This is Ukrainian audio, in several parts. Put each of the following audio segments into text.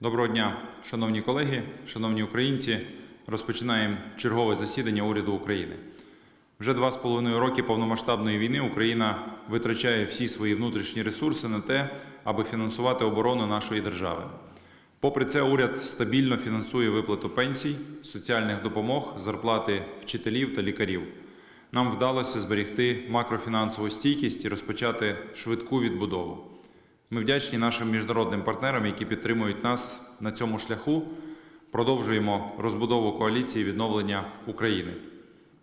Доброго дня, шановні колеги, шановні українці. Розпочинаємо чергове засідання уряду України. Вже два з половиною роки повномасштабної війни Україна витрачає всі свої внутрішні ресурси на те, аби фінансувати оборону нашої держави. Попри це, уряд стабільно фінансує виплату пенсій, соціальних допомог, зарплати вчителів та лікарів. Нам вдалося зберегти макрофінансову стійкість і розпочати швидку відбудову. Ми вдячні нашим міжнародним партнерам, які підтримують нас на цьому шляху. Продовжуємо розбудову коаліції відновлення України.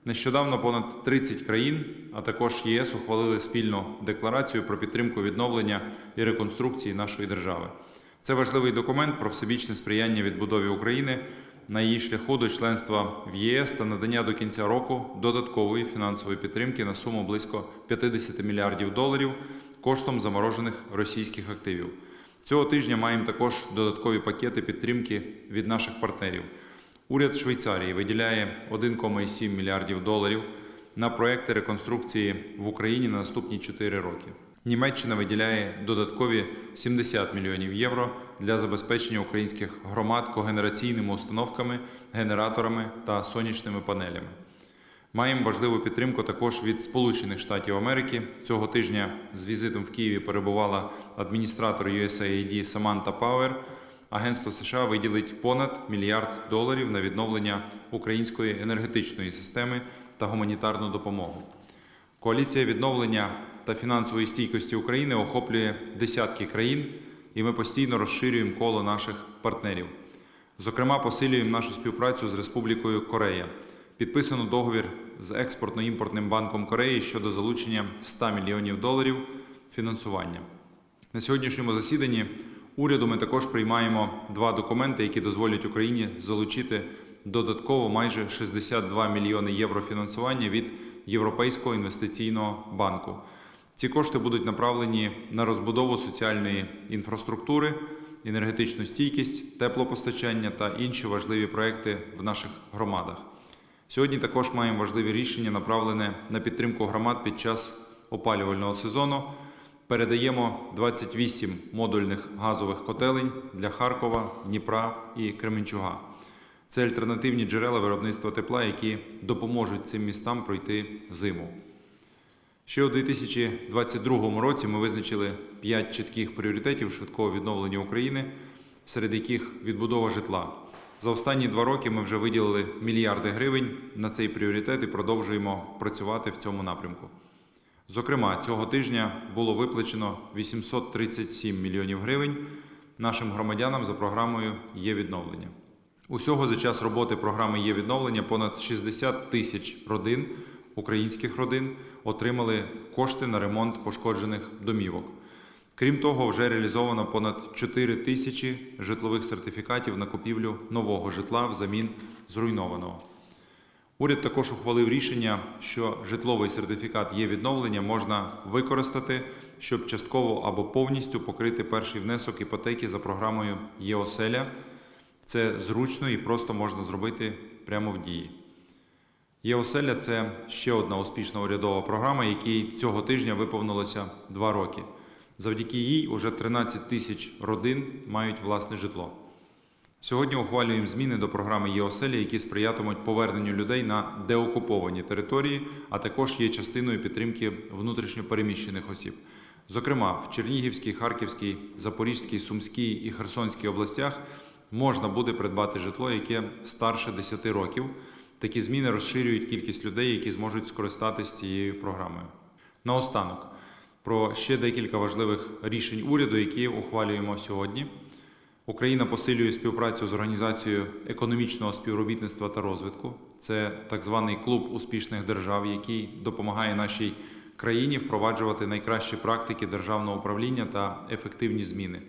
Нещодавно понад 30 країн, а також ЄС ухвалили спільну декларацію про підтримку відновлення і реконструкції нашої держави. Це важливий документ про всебічне сприяння відбудові України на її шляху до членства в ЄС та надання до кінця року додаткової фінансової підтримки на суму близько 50 мільярдів доларів коштом заморожених російських активів. Цього тижня маємо також додаткові пакети підтримки від наших партнерів. Уряд Швейцарії виділяє 1,7 мільярдів доларів на проекти реконструкції в Україні на наступні 4 роки. Німеччина виділяє додаткові 70 мільйонів євро для забезпечення українських громад когенераційними установками, генераторами та сонячними панелями. Маємо важливу підтримку також від Сполучених Штатів Америки. Цього тижня з візитом в Києві перебувала адміністратор USAID Саманта Пауер. Агентство США виділить понад мільярд доларів на відновлення української енергетичної системи та гуманітарну допомогу. Коаліція відновлення та фінансової стійкості України охоплює десятки країн, і ми постійно розширюємо коло наших партнерів. Зокрема, посилюємо нашу співпрацю з Республікою Корея. Підписано договір з експортно-імпортним банком Кореї щодо залучення 100 мільйонів доларів фінансування. На сьогоднішньому засіданні уряду ми також приймаємо два документи, які дозволять Україні залучити додатково майже 62 мільйони євро фінансування від Європейського інвестиційного банку. Ці кошти будуть направлені на розбудову соціальної інфраструктури, енергетичну стійкість, теплопостачання та інші важливі проекти в наших громадах. Сьогодні також маємо важливі рішення, направлене на підтримку громад під час опалювального сезону. Передаємо 28 модульних газових котелень для Харкова, Дніпра і Кременчуга. Це альтернативні джерела виробництва тепла, які допоможуть цим містам пройти зиму. Ще у 2022 році ми визначили 5 чітких пріоритетів швидкого відновлення України, серед яких відбудова житла. За останні два роки ми вже виділили мільярди гривень на цей пріоритет і продовжуємо працювати в цьому напрямку. Зокрема, цього тижня було виплачено 837 мільйонів гривень нашим громадянам за програмою Є відновлення. Усього за час роботи програми Є відновлення понад 60 тисяч родин, українських родин, отримали кошти на ремонт пошкоджених домівок. Крім того, вже реалізовано понад 4 тисячі житлових сертифікатів на купівлю нового житла взамін зруйнованого. Уряд також ухвалив рішення, що житловий сертифікат є відновлення можна використати, щоб частково або повністю покрити перший внесок іпотеки за програмою ЄОСЕЛЯ. Це зручно і просто можна зробити прямо в дії. ЄОСЕЛЯ це ще одна успішна урядова програма, якій цього тижня виповнилося два роки. Завдяки їй уже 13 тисяч родин мають власне житло. Сьогодні ухвалюємо зміни до програми ЄОСЕЛі, які сприятимуть поверненню людей на деокуповані території, а також є частиною підтримки внутрішньопереміщених осіб. Зокрема, в Чернігівській, Харківській, Запорізькій, Сумській і Херсонській областях можна буде придбати житло, яке старше 10 років. Такі зміни розширюють кількість людей, які зможуть скористатися цією програмою. Наостанок про ще декілька важливих рішень уряду, які ухвалюємо сьогодні. Україна посилює співпрацю з організацією економічного співробітництва та розвитку. Це так званий клуб успішних держав, який допомагає нашій країні впроваджувати найкращі практики державного управління та ефективні зміни.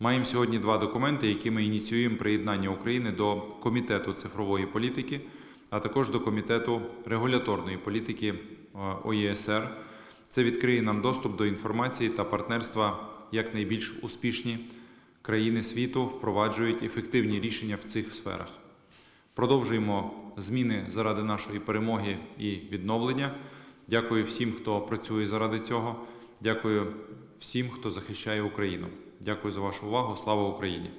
Маємо сьогодні два документи, які ми ініціюємо приєднання України до комітету цифрової політики, а також до комітету регуляторної політики е, ОЄСР. Це відкриє нам доступ до інформації та партнерства як найбільш успішні країни світу впроваджують ефективні рішення в цих сферах. Продовжуємо зміни заради нашої перемоги і відновлення. Дякую всім, хто працює заради цього. Дякую всім, хто захищає Україну. Дякую за вашу увагу. Слава Україні!